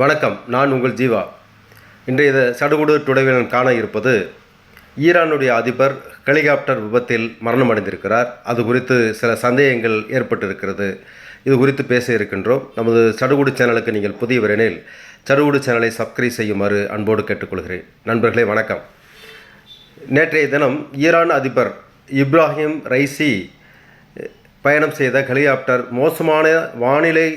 வணக்கம் நான் உங்கள் ஜீவா. இன்றைய சடுகுடு டுடவியன் காண இருப்பது ஈரானுடைய அதிபர் ஹெலிகாப்டர் விபத்தில் மரணம் அடைந்திருக்கிறார் அது குறித்து சில சந்தேகங்கள் ஏற்பட்டிருக்கிறது. இது குறித்து பேச இருக்கின்றோம். நமது சடுகுடு சேனலுக்கு நீங்கள் புதியவரெனில் சடுகுடு சேனலை சப்ஸ்கிரைப் செய்யுமாறு அன்போடு கேட்டுக்கொள்கிறேன். நண்பர்களே வணக்கம். நேற்றைய தினம் ஈரான் அதிபர் இப்ராஹிம் ரைசி பயணம் செய்த ஹெலிகாப்டர் மோசமான வானிலை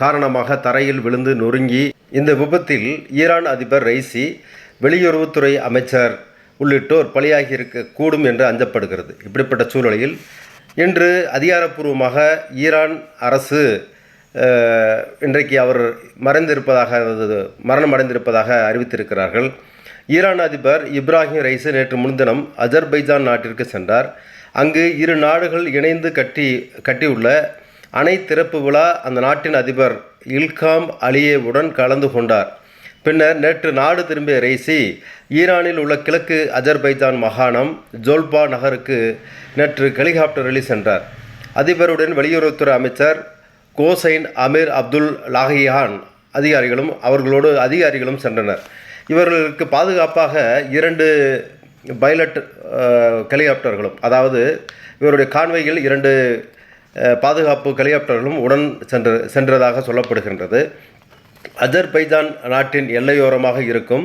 காரணமாக தரையில் விழுந்து நொறுங்கி இந்த விபத்தில் ஈரான் அதிபர் ரைசி வெளியுறவுத்துறை அமைச்சர் உள்ளிட்டோர் பலியாகி இருக்கக்கூடும் என்று அஞ்சப்படுகிறது. இப்படிப்பட்ட சூழ்நிலையில் இன்று அதிகாரப்பூர்வமாக ஈரான் அரசு இன்றைக்கு அவர் மறைந்திருப்பதாக அதாவது மரணம் அடைந்திருப்பதாக அறிவித்திருக்கிறார்கள். ஈரான் அதிபர் இப்ராஹிம் ரைசி நேற்று முன்தினம் அஜர்பைஜான் நாட்டிற்கு சென்றார். அங்கு இரு நாடுகள் இணைந்து கட்டி கட்டியுள்ள அணை திறப்பு விழா அந்த நாட்டின் அதிபர் இல்காம் அலியேவுடன் கலந்து கொண்டார். பின்னர் நேற்று நாடு திரும்பிய ரைசி ஈரானில் உள்ள கிழக்கு அஜர்பைஜான் மாகாணம் ஜோல்பா நகருக்கு நேற்று ஹெலிகாப்டரில் சென்றார். அதிபருடன் வெளியுறவுத்துறை அமைச்சர் கோசைன் அமீர் அப்துல் லாகியான் அதிகாரிகளும் அவர்களோடு அதிகாரிகளும் சென்றனர். இவர்களுக்கு பாதுகாப்பாக இரண்டு பைலட் ஹெலிகாப்டர்களும் அதாவது இவருடைய கான்வையில் இரண்டு பாதுகாப்பு ஹெலிகாப்டர்களும் உடன் சென்று சென்றதாக சொல்லப்படுகின்றது. அஜர்பைஜான் நாட்டின் எல்லையோரமாக இருக்கும்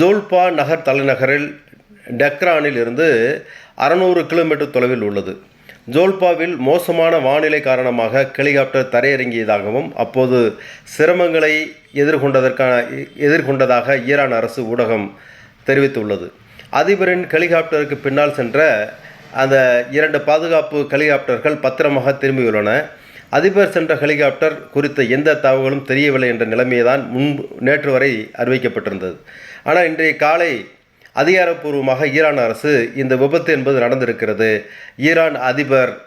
ஜோல்பா நகர் தலைநகரில் டெக்ரானில் இருந்து அறநூறு கிலோமீட்டர் தொலைவில் உள்ளது. ஜோல்பாவில் மோசமான வானிலை காரணமாக ஹெலிகாப்டர் தரையிறங்கியதாகவும் அப்போது சிரமங்களை எதிர்கொண்டதற்கான எதிர்கொண்டதாக ஈரான் அரசு ஊடகம் தெரிவித்துள்ளது. அதிபரின் ஹெலிகாப்டருக்கு பின்னால் சென்ற அந்த இரண்டு பாதுகாப்பு ஹெலிகாப்டர்கள் பத்திரமாக திரும்பியுள்ளன. அதிபர் சென்ற ஹெலிகாப்டர் குறித்த எந்த தகவலும் தெரியவில்லை என்ற நிலைமையை தான் முன் நேற்று வரை அறிவிக்கப்பட்டிருந்தது. ஆனால் இன்றைய காலை அதிகாரப்பூர்வமாக ஈரான் அரசு இந்த விபத்து என்பது நடந்திருக்கிறது. ஈரான் அதிபர்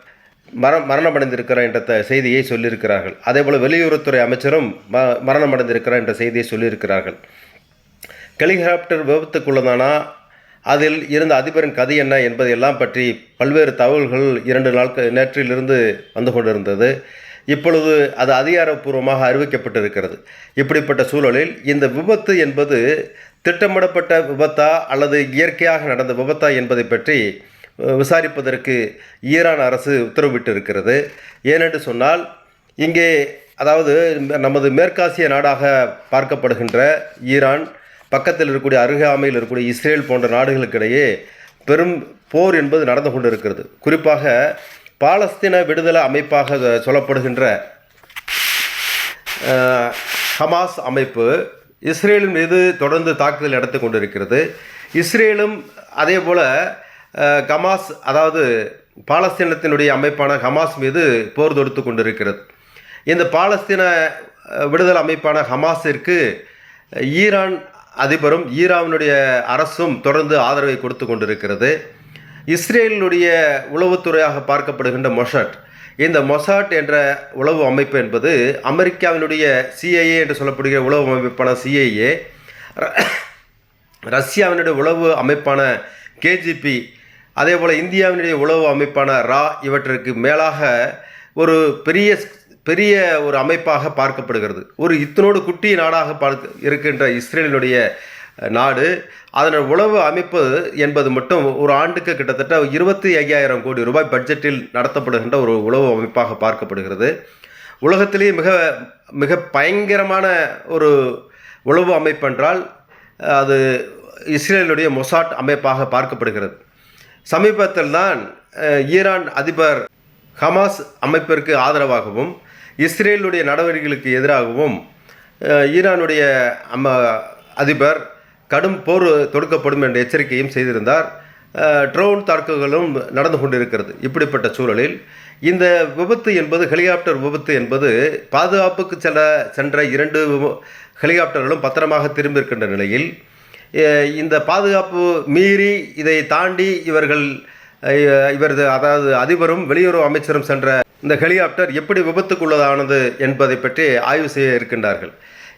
மர மரணமடைந்திருக்கிறார் என்ற த- செய்தியை சொல்லியிருக்கிறார்கள். அதேபோல் வெளியுறவுத்துறை அமைச்சரும் ம மரணமடைந்திருக்கிறார் என்ற செய்தியை சொல்லியிருக்கிறார்கள். ஹெலிகாப்டர் விபத்துக்குள்ளதானா? அதில் இருந்த அதிபரின் கதை என்ன என்பதையெல்லாம் பற்றி பல்வேறு தகவல்கள் இரண்டு நாட்கள் நேற்றிலிருந்து வந்து கொண்டிருந்தது. இப்பொழுது அது அதிகாரப்பூர்வமாக அறிவிக்கப்பட்டிருக்கிறது. இப்படிப்பட்ட சூழலில் இந்த விபத்து என்பது திட்டமிடப்பட்ட விபத்தா அல்லது இயற்கையாக நடந்த விபத்தா என்பதை பற்றி விசாரிப்பதற்கு ஈரான் அரசு உத்தரவிட்டிருக்கிறது. ஏனென்று சொன்னால் இங்கே அதாவது நமது மேற்காசிய நாடாக பார்க்கப்படுகின்ற ஈரான் பக்கத்தில் இருக்கக்கூடிய அருகாமையில் இருக்கக்கூடிய இஸ்ரேல் போன்ற நாடுகளுக்கிடையே பெரும் போர் என்பது நடந்து கொண்டிருக்கிறது. குறிப்பாக பாலஸ்தீன விடுதலை அமைப்பாக சொல்லப்படுகின்ற ஹமாஸ் அமைப்பு இஸ்ரேலின் மீது தொடர்ந்து தாக்குதல் நடத்தி கொண்டிருக்கிறது. இஸ்ரேலும் அதே போல் ஹமாஸ் அதாவது பாலஸ்தீனத்தினுடைய அமைப்பான ஹமாஸ் மீது போர் தொடுத்து கொண்டிருக்கிறது. இந்த பாலஸ்தீன விடுதலை அமைப்பான ஹமாஸிற்கு ஈரான் அதிபரும் ஈரானுடைய அரசும் தொடர்ந்து ஆதரவை கொடுத்து கொண்டிருக்கிறது. இஸ்ரேலினுடைய உளவுத்துறையாக பார்க்கப்படுகின்ற மொசாட் இந்த மொசாட் என்ற உளவு அமைப்பு என்பது அமெரிக்காவினுடைய சிஐஏ என்று சொல்லப்படுகிற உளவு அமைப்பான சிஐஏ ரஷ்யாவினுடைய உளவு அமைப்பான கேஜிபி அதே போல் இந்தியாவினுடைய உளவு அமைப்பான ரா இவற்றிற்கு மேலாக ஒரு பெரிய பெரிய ஒரு அமைப்பாக பார்க்கப்படுகிறது. ஒரு இத்தனோடு குட்டி நாடாக பார்க்க இருக்கின்ற இஸ்ரேலினுடைய நாடு அதன் உளவு அமைப்பு என்பது மட்டும் ஒரு ஆண்டுக்கு கிட்டத்தட்ட இருபத்தி ஐயாயிரம் கோடி ரூபாய் பட்ஜெட்டில் நடத்தப்படுகின்ற ஒரு உளவு அமைப்பாக பார்க்கப்படுகிறது. உலகத்திலேயே மிக மிக பயங்கரமான ஒரு உளவு அமைப்பென்றால் அது இஸ்ரேலுடைய மொசாட் அமைப்பாக பார்க்கப்படுகிறது. சமீபத்தில் தான் ஈரான் அதிபர் ஹமாஸ் அமைப்பிற்கு ஆதரவாகவும் இஸ்ரேலுடைய நடவடிக்கைகளுக்கு எதிராகவும் ஈரானுடைய அம்ம அதிபர் கடும் போர் தொடுக்கப்படும் என்ற எச்சரிக்கையும் செய்திருந்தார். ட்ரோன் தாக்குதல்களும் நடந்து கொண்டிருக்கிறது. இப்படிப்பட்ட சூழலில் இந்த விபத்து என்பது ஹெலிகாப்டர் விபத்து என்பது பாதுகாப்புக்கு செல்ல சென்ற இரண்டு ஹெலிகாப்டர்களும் பத்திரமாக திரும்பியிருக்கின்ற நிலையில் இந்த பாதுகாப்பு மீறி இதை தாண்டி இவர்கள் இவரது அதாவது அதிபரும் வெளியுறவு அமைச்சரும் சென்ற இந்த ஹெலிகாப்டர் எப்படி விபத்துக்குள்ளதானது என்பதை பற்றி ஆய்வு செய்ய இருக்கின்றார்கள்.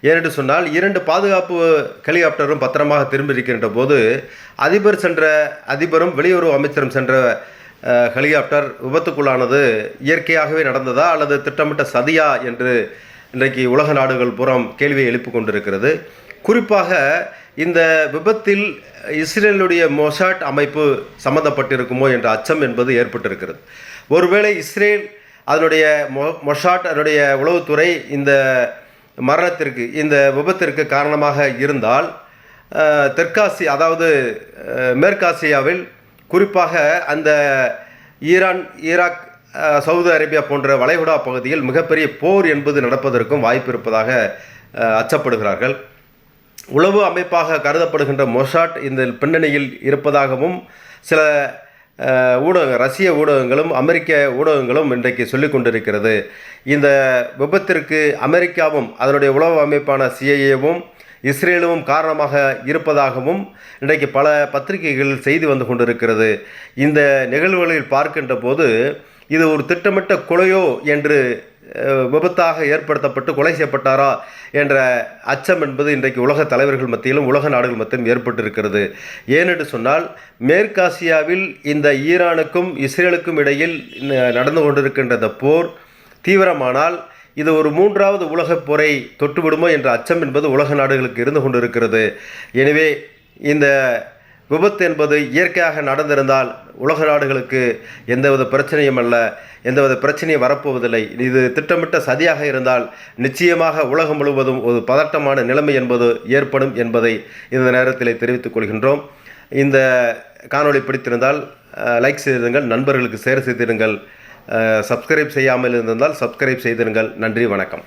ஏனென்று சொன்னால் இரண்டு பாதுகாப்பு ஹெலிகாப்டரும் பத்திரமாக திரும்பியிருக்கின்ற போது அதிபர் சென்ற அதிபரும் வெளியுறவு அமைச்சரும் சென்ற ஹெலிகாப்டர் விபத்துக்குள்ளானது இயற்கையாகவே நடந்ததா அல்லது திட்டமிட்ட சதியா என்று இன்றைக்கு உலக நாடுகள் புறம் கேள்வியை எழுப்பிக் கொண்டிருக்கிறது. குறிப்பாக இந்த விபத்தில் இஸ்ரேலுடைய மொசாட் அமைப்பு சம்பந்தப்பட்டிருக்குமோ என்ற அச்சம் என்பது ஏற்பட்டிருக்கிறது. ஒருவேளை இஸ்ரேல் அதனுடைய மொ மொஷாட் அதனுடைய உளவுத்துறை இந்த மரணத்திற்கு இந்த விபத்திற்கு காரணமாக இருந்தால் தெற்காசி அதாவது மேற்காசியாவில் குறிப்பாக அந்த ஈரான் ஈராக் சவுதி அரேபியா போன்ற வளைகுடா பகுதியில் மிகப்பெரிய போர் என்பது நடப்பதற்கும் வாய்ப்பு இருப்பதாக அச்சப்படுகிறார்கள். உளவு அமைப்பாக கருதப்படுகின்ற மொசாட் இந்த பின்னணியில் இருப்பதாகவும் சில ஊடக ரஷ்ய ஊடகங்களும் அமெரிக்க ஊடகங்களும் இன்றைக்கு சொல்லி கொண்டிருக்கிறது. இந்த விபத்திற்கு அமெரிக்காவும் அதனுடைய உளவு அமைப்பான சிஐஏவும் இஸ்ரேலும் காரணமாக இருப்பதாகவும் இன்றைக்கு பல பத்திரிகைகள் செய்தி வந்து கொண்டிருக்கிறது. இந்த நிகழ்வுகளில் பார்க்கின்ற போது இது ஒரு திட்டமிட்ட கொலையோ என்று விபத்தாக ஏற்படுத்தப்பட்டு கொலை செய்யப்பட்டாரா என்ற அச்சம் என்பது இன்றைக்கு உலக தலைவர்கள் மத்தியிலும் உலக நாடுகள் மத்தியிலும் ஏற்பட்டிருக்கிறது. ஏனென்று சொன்னால் மேற்காசியாவில் இந்த ஈரானுக்கும் இஸ்ரேலுக்கும் இடையில் நடந்து கொண்டிருக்கின்ற இந்த போர் தீவிரமானால் இது ஒரு மூன்றாவது உலகப் போரை தொட்டுவிடுமோ என்ற அச்சம் என்பது உலக நாடுகளுக்கு இருந்து கொண்டிருக்கிறது. எனவே இந்த விபத்து என்பது இயற்கையாக நடந்திருந்தால் உலக நாடுகளுக்கு எந்தவித பிரச்சனையும் அல்ல எந்தவித பிரச்சனையும் வரப்போவதில்லை. இது திட்டமிட்ட சதியாக இருந்தால் நிச்சயமாக உலகம் முழுவதும் ஒரு பதட்டமான நிலைமை என்பது ஏற்படும் என்பதை இந்த நேரத்தில் தெரிவித்துக் கொள்கின்றோம். இந்த காணொளி பிடித்திருந்தால் லைக் செய்திருங்கள் நண்பர்களுக்கு ஷேர் செய்திருங்கள். சப்ஸ்கிரைப் செய்யாமல் இருந்திருந்தால் சப்ஸ்கிரைப் செய்திருங்கள். நன்றி வணக்கம்.